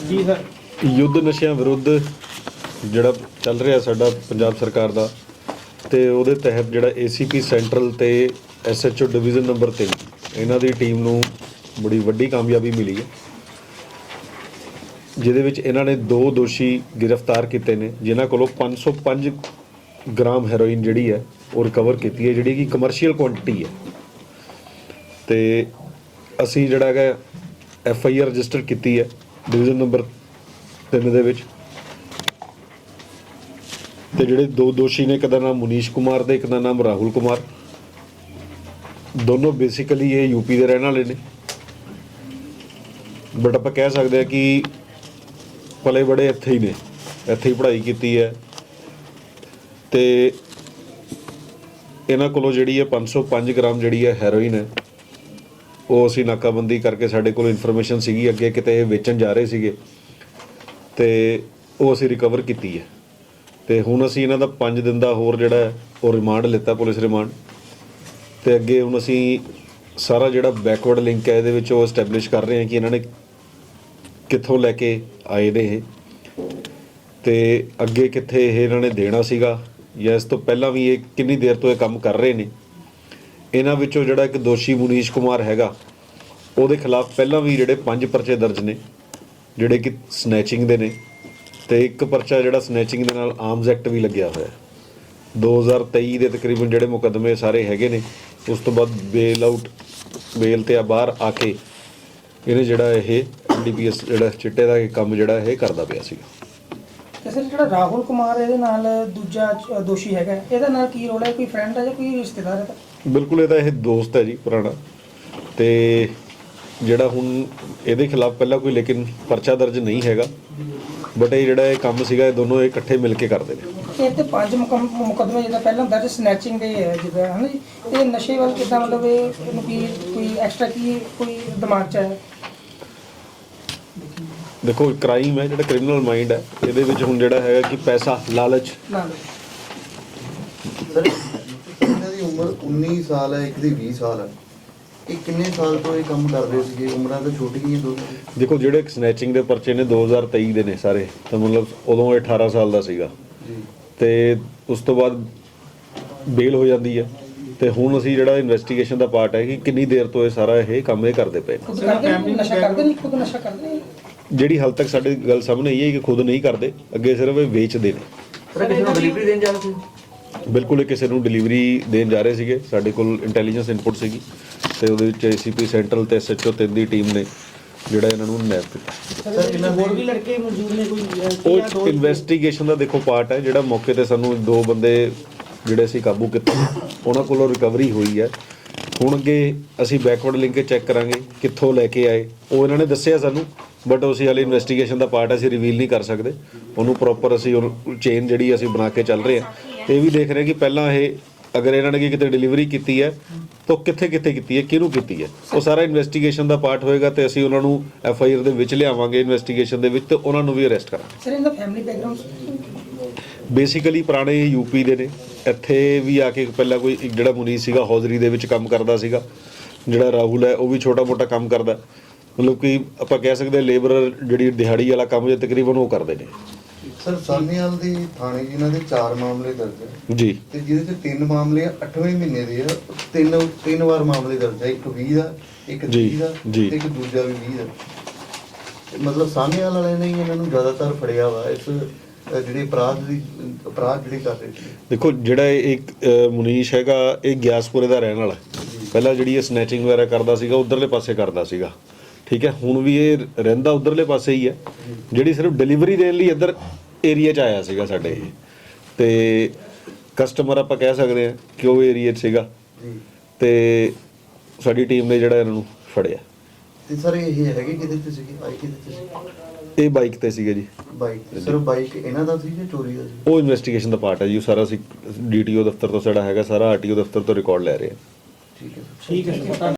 ਕੀ sir ਯੁੱਧ ਨਸ਼ਿਆਂ ਵਿਰੁੱਧ ਜਿਹੜਾ ਚੱਲ ਰਿਹਾ ਸਾਡਾ ਪੰਜਾਬ ਸਰਕਾਰ ਦਾ ਤੇ ਉਹਦੇ ਤਹਿਤ ਜਿਹੜਾ ACP ਸੈਂਟਰਲ ਤੇ SHO ਡਿਵੀਜ਼ਨ ਨੰਬਰ 3 ਇਹਨਾਂ ਦੀ ਟੀਮ ਨੂੰ ਬੜੀ ਵੱਡੀ ਕਾਮਯਾਬੀ ਮਿਲੀ ਹੈ। ਜਿਹਦੇ ਵਿੱਚ ਇਹਨਾਂ ਨੇ ਦੋ ਦੋਸ਼ੀ ਗ੍ਰਿਫਤਾਰ ਕੀਤੇ ਨੇ, ਜਿਨ੍ਹਾਂ ਕੋਲੋਂ 505 ਗ੍ਰਾਮ ਹੈਰੋਇਨ ਜਿਹੜੀ ਹੈ ਉਹ ਰਿਕਵਰ ਕੀਤੀ ਹੈ, ਜਿਹੜੀ ਕਿ ਕਮਰਸ਼ੀਅਲ ਕੁਆਂਟੀਟੀ ਹੈ। ਤੇ ਅਸੀਂ ਜਿਹੜਾ ਹੈਗਾ ਐਫ ਆਈ ਆਰ ਰਜਿਸਟਰ ਕੀਤੀ ਹੈ ਡਿਵੀਜ਼ਨ ਨੰਬਰ 3 ਦੇ ਵਿੱਚ। ਤੇ ਜਿਹੜੇ ਦੋ ਦੋਸ਼ੀ ਨੇ, ਇੱਕ ਦਾ ਨਾਮ ਮੁਨੀਸ਼ ਕੁਮਾਰ ਤੇ ਇੱਕ ਦਾ ਨਾਮ ਰਾਹੁਲ ਕੁਮਾਰ। ਦੋਨੋਂ ਬੇਸਿਕਲੀ ਇਹ ਯੂਪੀ ਦੇ ਰਹਿਣ ਵਾਲੇ ਨੇ। ਬਟ ਆਪਾਂ ਕਹਿ ਸਕਦੇ ਆ ਕਿ ਪਲੇ ਬੜੇ ਇੱਥੇ ਹੀ ਨੇ। ਇੱਥੇ ਹੀ ਪੜ੍ਹਾਈ ਕੀਤੀ ਹੈ। ਤੇ ਇਹਨਾਂ ਕੋਲੋਂ ਜਿਹੜੀ ਹੈ 505 ਗ੍ਰਾਮ ਜਿਹੜੀ ਹੈ ਹੈਰੋਇਨ ਹੈ। ਉਹ ਅਸੀਂ ਨਾਕਾਬੰਦੀ ਕਰਕੇ ਸਾਡੇ ਕੋਲ ਇਨਫੋਰਮੇਸ਼ਨ ਸੀਗੀ, ਅੱਗੇ ਕਿਤੇ ਇਹ ਵੇਚਣ ਜਾ ਰਹੇ ਸੀਗੇ। ਤੇ ਉਹ ਅਸੀਂ ਰਿਕਵਰ ਕੀਤੀ ਹੈ। ਤੇ ਹੁਣ ਅਸੀਂ ਇਹਨਾਂ ਦਾ 5 ਦਿਨ ਦਾ ਹੋਰ ਜਿਹੜਾ ਉਹ ਰਿਮਾਂਡ ਲਿੱਤਾ ਪੁਲਿਸ ਰਿਮਾਂਡ ਤੇ ਅੱਗੇ ਹੁਣ ਅਸੀਂ ਸਾਰਾ ਜਿਹੜਾ ਬੈਕਵਰਡ ਲਿੰਕ ਹੈ, ਇਹਦੇ ਵਿੱਚ ਉਹ ਐਸਟੈਬਲਿਸ਼ ਕਰ ਰਹੇ ਹਾਂ ਕਿ ਇਹਨਾਂ ਨੇ ਕਿੱਥੋਂ ਲੈ ਕੇ ਆਏ ਨੇ ਇਹ। ਤੇ ਅੱਗੇ ਕਿੱਥੇ ਇਹ ਇਹਨਾਂ ਨੇ ਦੇਣਾ ਸੀਗਾ, ਜਾਂ ਇਸ ਤੋਂ ਪਹਿਲਾਂ ਵੀ ਇਹ ਕਿੰਨੀ ਦੇਰ ਤੋਂ ਇਹ ਕੰਮ ਕਰ ਰਹੇ ਨੇ। ਇਹਨਾਂ ਵਿੱਚੋਂ ਜਿਹੜਾ ਇੱਕ ਦੋਸ਼ੀ ਮੁਨੀਸ਼ ਕੁਮਾਰ ਹੈਗਾ, ਉਹਦੇ ਖਿਲਾਫ ਪਹਿਲਾਂ ਵੀ ਜਿਹੜੇ ਪੰਜ ਪਰਚੇ ਦਰਜ ਨੇ, ਜਿਹੜੇ ਕਿ ਸਨੈਚਿੰਗ ਦੇ ਨੇ ਤੇ ਇੱਕ ਪਰਚਾ ਜਿਹੜਾ ਸਨੈਚਿੰਗ ਦੇ ਨਾਲ ਆਰਮਸ ਐਕਟ ਵੀ ਲੱਗਿਆ ਹੋਇਆ ਹੈ। 2023 ਦੇ ਤਕਰੀਬਨ ਜਿਹੜੇ ਮੁਕੱਦਮੇ ਸਾਰੇ ਹੈਗੇ ਨੇ, ਉਸ ਤੋਂ ਬਾਅਦ ਬੇਲ ਆਊਟ ਬੇਲ ਤੇ ਆ ਬਾਹਰ ਆ ਕੇ ਇਹਨੇ ਜਿਹੜਾ ਇਹ ਡੀਪੀਐਸ ਜਿਹੜਾ ਚਿੱਟੇ ਦਾ ਕੰਮ ਜਿਹੜਾ ਇਹ ਕਰਦਾ ਪਿਆ ਸੀਗਾ। ਤੇ ਸਰ ਜਿਹੜਾ ਰਾਹੁਲ ਕੁਮਾਰ ਇਹਦੇ ਨਾਲ ਦੂਜਾ ਦੋਸ਼ੀ ਹੈਗਾ ਇਹਦਾ ਨਾਲ ਕੀ ਰੋਲ ਹੈ? ਕੋਈ ਫਰੈਂਡ ਹੈ ਜਾਂ ਕੋਈ ਰਿਸ਼ਤੇਦਾਰ ਹੈ? ਬਿਲਕੁਲ ਇਹਦਾ ਇਹ ਦੋਸਤ ਹੈ ਜੀ ਪੁਰਾਣਾ। ਤੇ ਜਿਹੜਾ ਹੁਣ ਇਹਦੇ ਖਿਲਾਫ ਪਹਿਲਾਂ ਕੋਈ ਲੇਕਿਨ ਪਰਚਾ ਦਰਜ ਨਹੀਂ ਹੈਗਾ। ਬਟ ਇਹ ਜਿਹੜਾ ਇਹ ਕੰਮ ਸੀਗਾ ਇਹ ਦੋਨੋਂ ਇਹ ਇਕੱਠੇ ਮਿਲ ਕੇ ਕਰਦੇ ਨੇ। ਇਹ ਤੇ ਪੰਜ ਮੁਕੱਦਮੇ ਜਿਹਦਾ ਪਹਿਲਾਂ ਦਰਜ ਸਨੈਚਿੰਗ ਦੇ ਹੈ ਜਿਹਦਾ ਹੈ ਨਾ ਜੀ? ਤੇ ਨਸ਼ੇ ਵੱਲ ਕਿੱਦਾਂ ਮਤਲਬ ਇਹ ਇਹਨੂੰ ਕੀ ਕੋਈ ਐਕਸਟਰਾ ਕੀ ਕੋਈ ਦਿਮਾਗ ਚ ਹੈ? ਦੇਖੋ ਕ੍ਰਾਈਮ ਹੈ ਜਿਹੜਾ ਕ੍ਰਿਮੀਨਲ ਮਾਈਂਡ ਹੈ ਇਹਦੇ ਵਿੱਚ ਹੁਣ ਜਿਹੜਾ ਹੈਗਾ ਕਿ ਪੈਸਾ ਲਾਲਚ। ਨਾਲ ਸਰ ਇਹਨਾਂ ਦੀ ਉਮਰ 19 ਸਾਲ ਹੈ ਇੱਕ ਦੀ 20 ਸਾਲ ਹੈ। ਇਹ ਕਿੰਨੇ ਸਾਲ ਤੋਂ ਇਹ ਕੰਮ ਕਰਦੇ ਸੀਗੇ? ਉਮਰਾਂ ਤਾਂ ਛੋਟੀਆਂ ਹੀ ਦੋਨੋਂ। ਦੀ। ਦੇਖੋ ਜਿਹੜੇ ਸਨੈਚਿੰਗ ਦੇ ਪਰਚੇ ਨੇ 2023 ਦੇ ਨੇ ਸਾਰੇ ਤਾਂ ਮਤਲਬ ਉਦੋਂ ਇਹ 18 ਸਾਲ ਦਾ ਸੀਗਾ। ਜੀ। ਤੇ ਉਸ ਤੋਂ ਬਾਅਦ ਬੇਲ ਹੋ ਜਾਂਦੀ ਹੈ। ਤੇ ਹੁਣ ਅਸੀਂ ਜਿਹੜਾ ਇਨਵੈਸਟੀਗੇਸ਼ਨ ਦਾ ਪਾਰਟ ਹੈ ਕਿ ਕਿੰਨੀ ਦੇਰ ਤੋਂ ਇਹ ਸਾਰਾ ਇਹ ਕੰਮ ਇਹ ਕਰਦੇ ਪਏ ਨੇ। ਨਸ਼ਾ ਕਰਦੇ ਨਹੀਂ ਖੁਦ ਨਸ਼ਾ ਕਰਦੇ ਨੇ? ਜਿਹੜੀ ਹਾਲ ਤੱਕ ਸਾਡੇ ਗੱਲ ਸਾਹਮਣੇ ਆਈ ਹੈ ਕਿ ਖੁਦ ਨਹੀਂ ਕਰਦੇ ਅੱਗੇ ਸਿਰਫ ਇਹ ਵੇਚਦੇ ਨੇ। ਸਰ ਕਿਸੇ ਨੂੰ ਡਿਲੀਵਰੀ ਦੇਣ ਜਾ ਰਹੇ ਸੀ? ਬਿਲਕੁਲ ਇਹ ਕਿਸੇ ਨੂੰ ਡਿਲੀਵਰੀ ਦੇਣ ਜਾ ਰਹੇ ਸੀਗੇ। ਸਾਡੇ ਕੋਲ ਇੰਟੈਲੀਜੈਂਸ ਇਨਪੁਟ ਸੀਗੀ ਤੇ ਉਹਦੇ ਵਿੱਚ ਏਸੀਪੀ ਸੈਂਟਰਲ ਤੇ ਐਸਐਚਓ ਤਿੰਨ ਦੀ ਟੀਮ ਨੇ ਜਿਹੜਾ ਇਹਨਾਂ ਨੂੰ ਨੈਪ ਕੀਤਾ। ਸਰ ਇਹਨਾਂ ਹੋਰ ਵੀ ਲੜਕੇ ਮੌਜੂਦ ਨੇ ਕੋਈ ਉਹ ਇਨਵੈਸਟੀਗੇਸ਼ਨ ਦਾ ਦੇਖੋ ਪਾਰਟ ਹੈ ਜਿਹੜਾ ਮੌਕੇ ਤੇ ਸਾਨੂੰ ਦੋ ਬੰਦੇ ਜਿਹੜੇ ਅਸੀਂ ਕਾਬੂ ਕੀਤੇ ਉਹਨਾਂ ਕੋਲੋਂ ਰਿਕਵਰੀ ਹੋਈ ਹੈ। ਹੁਣ ਅੱਗੇ ਅਸੀਂ ਬੈਕਵਰਡ ਲਿੰਕ ਚੈੱਕ ਕਰਾਂਗੇ ਕਿੱਥੋਂ ਲੈ ਕੇ ਆਏ। ਉਹ ਇਹਨਾਂ ਨੇ ਦੱਸਿਆ ਸਾਨੂੰ ਬਟ ਅਸੀਂ ਹਾਲੇ ਇਨਵੈਸਟੀਗੇਸ਼ਨ ਦਾ ਪਾਰਟ ਅਸੀਂ ਰਿਵੀਲ ਨਹੀਂ ਕਰ ਸਕਦੇ। ਉਹਨੂੰ ਪ੍ਰੋਪਰ ਅਸੀਂ ਚੇਨ ਜਿਹੜੀ ਅਸੀਂ ਬਣਾ ਕੇ ਚੱਲ ਰਹੇ ਹਾਂ। ਇਹ ਵੀ ਦੇਖ ਰਹੇ ਕਿ ਪਹਿਲਾਂ ਇਹ ਅਗਰ ਇਹਨਾਂ ਨੇ ਕਿਤੇ ਡਿਲੀਵਰੀ ਕੀਤੀ ਹੈ ਤਾਂ ਕਿੱਥੇ ਕਿੱਥੇ ਕੀਤੀ ਹੈ ਕਿਹਨੂੰ ਕੀਤੀ ਹੈ? ਉਹ ਸਾਰਾ ਇਨਵੈਸਟੀਗੇਸ਼ਨ ਦਾ ਪਾਰਟ ਹੋਏਗਾ ਤੇ ਅਸੀਂ ਉਹਨਾਂ ਨੂੰ ਐਫ ਆਈ ਆਰ ਦੇ ਵਿੱਚ ਲਿਆਵਾਂਗੇ ਇਨਵੈਸਟੀਗੇਸ਼ਨ ਦੇ ਵਿੱਚ ਤੇ ਉਹਨਾਂ ਨੂੰ ਵੀ ਅਰੈਸਟ ਕਰਾਂਗੇ। ਸਰ ਇਹਦਾ ਫੈਮਿਲੀ ਬੈਕਗ੍ਰਾਉਂਡ ਬੇਸਿਕਲੀ ਪੁਰਾਣੇ ਯੂਪੀ ਦੇ ਨੇ। ਇੱਥੇ ਵੀ ਆ ਕੇ ਪਹਿਲਾਂ ਕੋਈ ਜਿਹੜਾ ਮੁਨੀਸ ਸੀਗਾ ਹੌਜ਼ਰੀ ਦੇ ਵਿੱਚ ਕੰਮ ਕਰਦਾ ਸੀਗਾ। ਜਿਹੜਾ ਰਾਹੁਲ ਹੈ ਉਹ ਵੀ ਛੋਟਾ ਮੋਟਾ ਕੰਮ ਕਰਦਾ। ਮਤਲਬ ਕਿ ਆਪਾਂ ਕਹਿ ਸਕਦੇ ਲੇਬਰਰ ਜਿਹੜੀ ਦਿਹਾੜੀ ਵਾਲਾ ਕੰਮ ਜੇ ਤਕਰੀਬਨ ਉਹ ਕਰਦੇ ਨੇ। ਸਰ ਸਾਨੀਵਾਲ ਦੀ ਥਾਣੇ ਜੀ ਇਹਨਾਂ ਦੇ 4 ਮਾਮਲੇ ਦਰਜ ਹੈ ਜੀ। ਤੇ ਜਿਹਦੇ ਚ ਤਿੰਨ ਮਾਮਲੇ 8ਵੇਂ ਮਹੀਨੇ ਦੇ ਆ ਤਿੰਨ ਤਿੰਨ ਵਾਰ ਮਾਮਲੇ ਦਰਜ ਹੈ ਇੱਕ 20 ਦਾ ਇੱਕ ਜੀ, 30 ਦਾ। ਤੇ ਇੱਕ ਦੂਜਾ ਵੀ 20 ਦਾ। ਮਤਲਬ ਸਾਨੀਵਾਲ ਵਾਲਿਆਂ ਨੇ ਹੀ ਇਹਨਾਂ ਨੂੰ ਜ਼ਿਆਦਾਤਰ ਫੜਿਆ ਵਾ ਇਸ ਜਿਹੜੇ ਅਪਰਾਧ ਦੀ ਅਪਰਾਧ ਜਿਹੜੇ ਕਰ ਰਹੇ ਦੇਖੋ ਜਿਹੜਾ ਇੱਕ ਮੁਨੀਸ਼ ਹੈਗਾ ਇਹ ਗਿਆਸਪੁਰੇ ਦਾ ਰਹਿਣ ਵਾਲਾ। ਪਹਿਲਾਂ ਜਿਹੜੀ ਇਹ ਸਨੈਚਿੰਗ ਵਗੈਰਾ ਕਰਦਾ ਸੀਗਾ ਉਧਰਲੇ ਪਾਸੇ ਕਰਦਾ ਸੀਗਾ। ਠੀਕ ਹੈ ਹੁਣ ਵੀ ਇਹ ਰਹਿੰਦਾ ਉਧਰਲੇ ਪਾਸੇ ਹੀ ਹੈ। ਜਿਹੜੀ ਸਿਰਫ ਡਿਲੀਵਰੀ ਦੇਣ ਲਈ ਇੱਧਰ ਏਰੀਆ 'ਚ ਆਇਆ ਸੀਗਾ ਸਾਡੇ ਇਹ। ਤੇ ਕਸਟਮਰ ਆਪਾਂ ਕਹਿ ਸਕਦੇ ਹਾਂ ਕਿ ਉਹ ਏਰੀਆ 'ਚ ਸੀਗਾ। ਜੀ। ਤੇ ਸਾਡੀ ਟੀਮ ਨੇ ਜਿਹੜਾ ਇਹਨਾਂ ਨੂੰ ਫੜਿਆ। ਤੇ ਸਰ ਇਹ ਹੈਗੇ ਕਿਹਦੇ ਤੇ ਸੀਗੇ? ਬਾਈਕ ਕਿਹਦੇ ਤੇ ਸੀ ਇਹ ਬਾਈਕ ਤੇ ਸੀਗੇ ਜੀ। ਬਾਈਕ ਸਿਰਫ ਬਾਈਕ ਇਹਨਾਂ ਦਾ ਸੀ ਜਾਂ ਚੋਰੀ ਦਾ ਸੀ? ਉਹ ਇਨਵੈਸਟੀਗੇਸ਼ਨ ਦਾ ਪਾਰਟ ਹੈ ਜੀ। ਉਹ ਸਾਰਾ ਅਸੀਂ ਡੀਟੀਓ ਦਫ਼ਤਰ ਤੋਂ ਸਾਡਾ ਹੈਗਾ ਸਾਰਾ ਆਰਟੀਓ ਦਫ਼ਤਰ ਤੋਂ ਰਿਕਾਰਡ ਲੈ ਰਹੇ ਹਾਂ ਠੀਕ ਹੈ ਠੀਕ ਹੈ